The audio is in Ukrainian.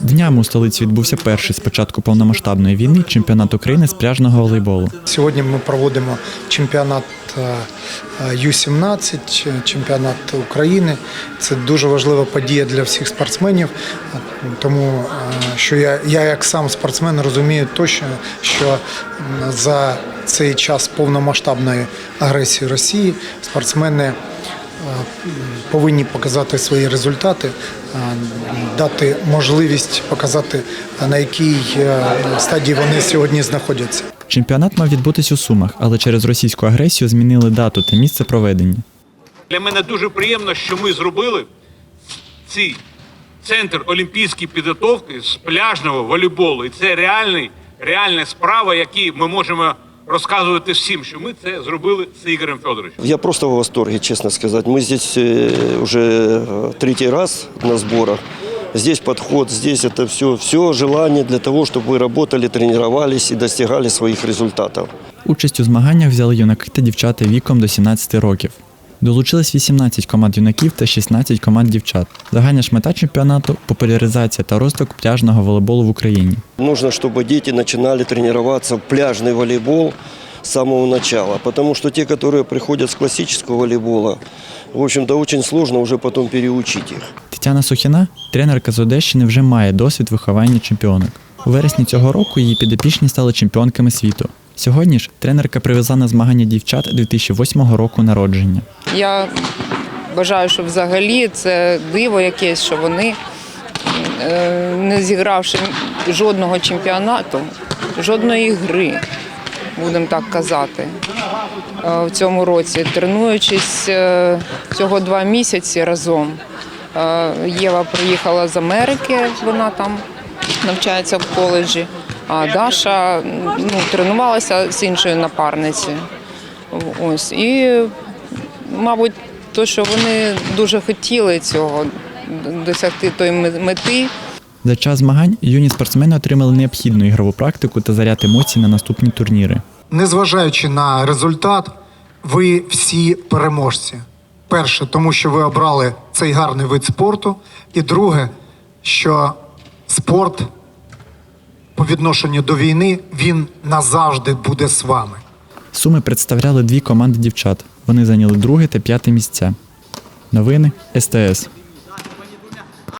Днями у столиці відбувся перший з початку повномасштабної війни чемпіонат України з пляжного волейболу. Сьогодні ми проводимо чемпіонат е, е, Ю-17, чемпіонат України. Це дуже важлива подія для всіх спортсменів, тому е, що я, я як сам спортсмен розумію точно, що за цей час повномасштабної агресії Росії спортсмени повинні показати свої результати, е, дати можливість показати, е, на якій е, стадії вони сьогодні знаходяться. Чемпіонат мав відбутись у Сумах, але через російську агресію змінили дату та місце проведення. Для мене дуже приємно, що ми зробили цей центр олімпійської підготовки з пляжного волейболу. І це реальний, реальна справа, які ми можемо розказувати всім, що ми це зробили з Ігорем Федоровичем. Я просто в восторге, честно сказать. Мы здесь э, уже э, третий раз на сборах. Здесь подход, здесь это все, все желание для того, чтобы вы работали, тренировались и достигали своих результатов. Участь у змаганнях взяли юнаки та дівчата віком до 17 років. Долучились 18 команд юнаків та 16 команд дівчат. Загальна ж мета чемпіонату популяризація та розвиток пляжного волейболу в Україні. Нужно, чтобы дети начинали тренироваться в пляжный волейбол с самого начала. Потому что те, которые приходят с классического волейбола, в общем-то, очень сложно уже потом переучить их. Тетяна Сухіна, тренерка з Одещини, вже має досвід виховання чемпіонок. У вересні цього року її підопічні стали чемпіонками світу. Сьогодні ж тренерка привезла на змагання дівчат 2008 року народження. Я вважаю, що взагалі це диво якесь, що вони, е, не зігравши жодного чемпіонату, жодної гри, будемо так казати, е, в цьому році, тренуючись е, всього два місяці разом. Е, Єва приїхала з Америки, вона там навчається в коледжі, а Даша ну, тренувалася з іншою напарницею. Ось і мабуть, то, що вони дуже хотіли цього досягти тої мети. За час змагань юні спортсмени отримали необхідну ігрову практику та заряд емоцій на наступні турніри. Незважаючи на результат, ви всі переможці. Перше, тому що ви обрали цей гарний вид спорту. І друге, що спорт по відношенню до війни він назавжди буде з вами. Суми представляли дві команди дівчат. Вони зайняли друге та п'яте місця. Новини СТС.